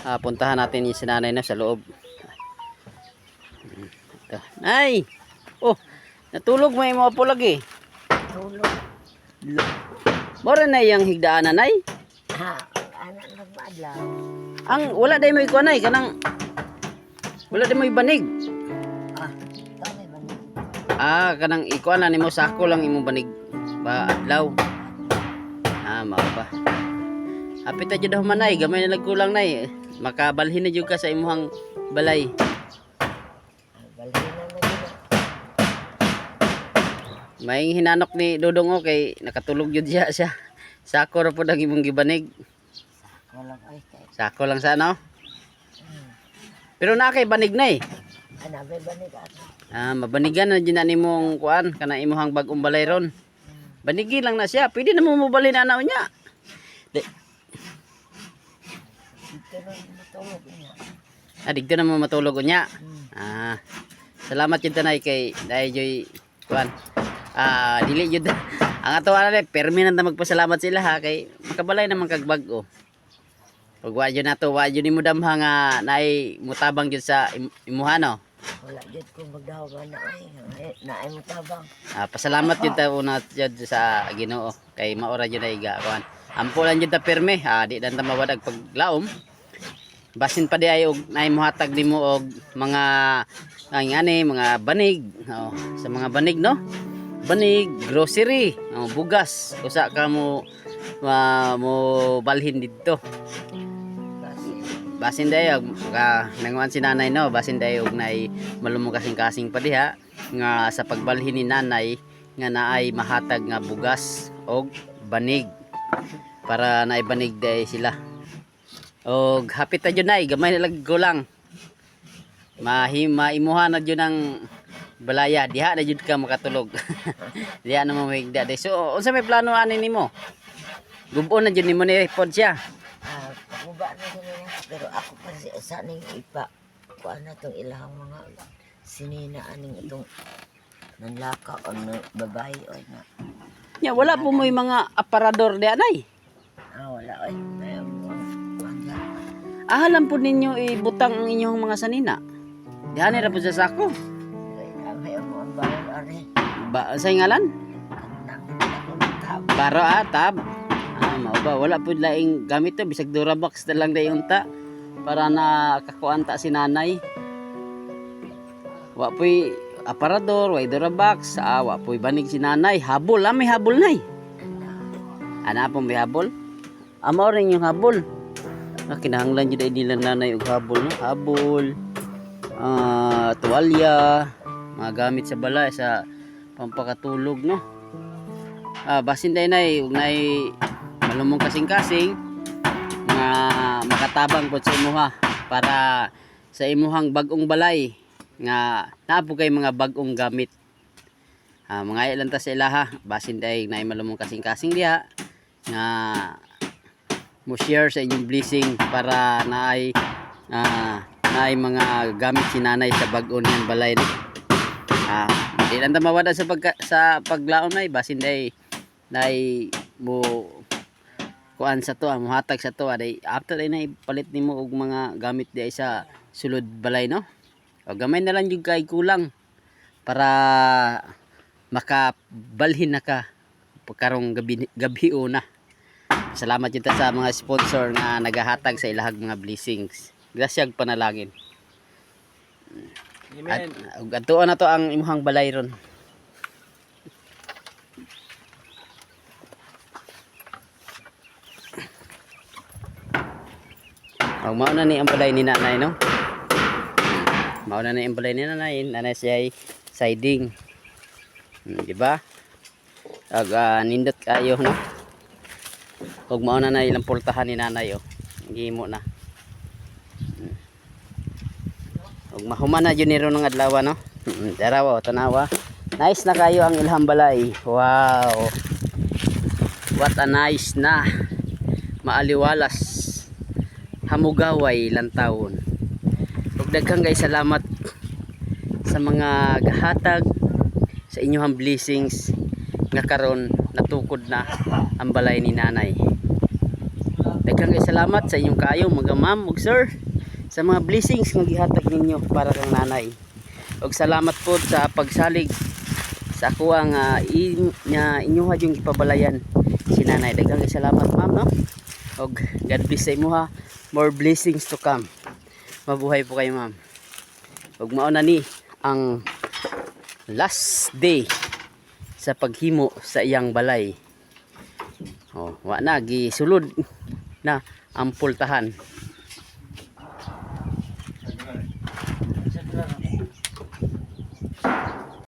Ah, puntahan natin yung sinanay na sa loob. Ito. Nay! Oh, natulog may mga pulag eh. Tulog. Mora na yung higdaan na nay. Ha, anak nagmadlaw. Ang wala day mo ikuan nay kanang wala day mo banig. Ah? Ah, kanang ikuan na nimo sako lang imong banig ba adlaw. Ah, mao ba. Apit ta jud daw manay, gamay na nagkulang nay. Makabalhin na jud ka sa imuhang balay. Balhin na na yun. May hinanok ni Dodong o kay nakatulog jud siya siya. Sako ra pud ang imong gibanig. Walang ay kay. Sako lang sa ano. Pero na kay banig na eh. Anabe ba ni ato? Ah, mabanigan na dyan na nimong kuan kana imuhang bagong balay ron. Banigi lang na siya. Pwede na mo mobalin na niya. Di, Dito na matulog niya. ah, digto na mo matulog niya. Hmm. Ah, salamat yun tanay kay dahil joy kuan. Ah, dili jud ang ato ni permanent na magpasalamat sila ha kay makabalay naman kag bag-o. Pag wa jud nato wa jud nimo damha nga naay mutabang jud sa im- imuha no. Wala dyan kung magdaw ba na ay. ay, Na ay mo tabang. Ah, pasalamat jud ta una jud sa Ginoo kay maora jud ay ga kuan. Ampulan jud ta perme, ah, di dan ta mawadag paglaom. Basin pa di ay og naay mohatag nimo og mga ang ani mga banig, oh, sa mga banig no. Banig, grocery, oh, bugas, usa ka mo ma mo balhin didto. Basin dayo ka nanguan si nanay no, basin dayo og naay malumong kasing-kasing pa diha nga sa pagbalhin ni nanay nga naay mahatag nga bugas og banig para naay banig day sila. Og hapit jud nay, gamay na lang gulang. Maimuha na jud ang balaya, diha na jud ka makatulog. diha na day. So unsa may plano ani nimo? Gubon na jud nimo ni pod siya. ah, paguba na niya. Pero ako pa si sa ning ipa. Kuan na tong ilahang mga sinina aning itong nanlaka o na babae o na. Nya wala po mo mga aparador di anay. Ah, wala ay. Ahalan po ninyo ibutang ang inyong mga sanina. Dihan ra po sa sako. Ba sa ngalan? Baro ah, tab. Ah, mao ba wala po laing gamit to bisag Durabox na lang dayon ta para na kakuan ta si nanay. Wa po'y aparador, wa Durabox, ah, wa po'y banig si nanay. Habol, ah, may habol nay. Ana po may habol? Amo rin yung habol. Ah, kinahanglan jud ay nila nanay og habol, no? Habol. Ah, tuwalya, mga gamit sa balay sa pampakatulog, no? Ah, basin day nay ug nay malumong kasing-kasing nga makatabang pod sa imuha para sa imuhang bagong balay nga napo kay mga bagong gamit. Ah, mga ilan ta sa ilaha basin day nay malumong kasing-kasing diha nga mo share sa inyong blessing para naay ah, naay mga gamit si nanay sa bag-o niyang balay ni. Ah, di lang ta mawada sa pagka, sa paglaom nay basin day nay mo kuan sa to ah, muhatag sa to ah, day after day nay palit nimo og mga gamit di ay sa sulod balay no. O gamay na lang jud kay kulang para makabalhin na ka pagkarong gabi gabi na. Salamat ta sa mga sponsor nga nagahatag sa ilahag mga blessings. Grasyag panalangin. At ug adtuon na to ang imuhang balay ron. Ang mao na ni ang balay ni nanay no. Mao na ni ang balay ni nanay, nanay siya ay siding. Hmm, di ba? Ag ah, nindot kayo no. Ug mao na na ilang pultahan ni nanay oh. Gihimo na. Hmm. Ug mahuman na jud ni ron ng adlaw no. Hmm, Tara wa tanawa. Nice na kayo ang ilhang balay. Wow. What a nice na. Maaliwalas. Hamugaway lantawon. Ug daghang guys salamat sa mga gahatag sa inyong blessings nga karon natukod na ang balay ni nanay. Daghang salamat sa inyong kayo mga ma'am ug sir sa mga blessings nga gihatag ninyo para kang nanay. Ug salamat po sa pagsalig sa ako ang in, nya inyo yung ipabalayan si nanay. Daghang salamat ma'am no. Og God bless sa imo ha. More blessings to come. Mabuhay po kayo ma'am. Ug mao na ni ang last day sa paghimo sa iyang balay. Oh, wa na gisulod na ang pultahan.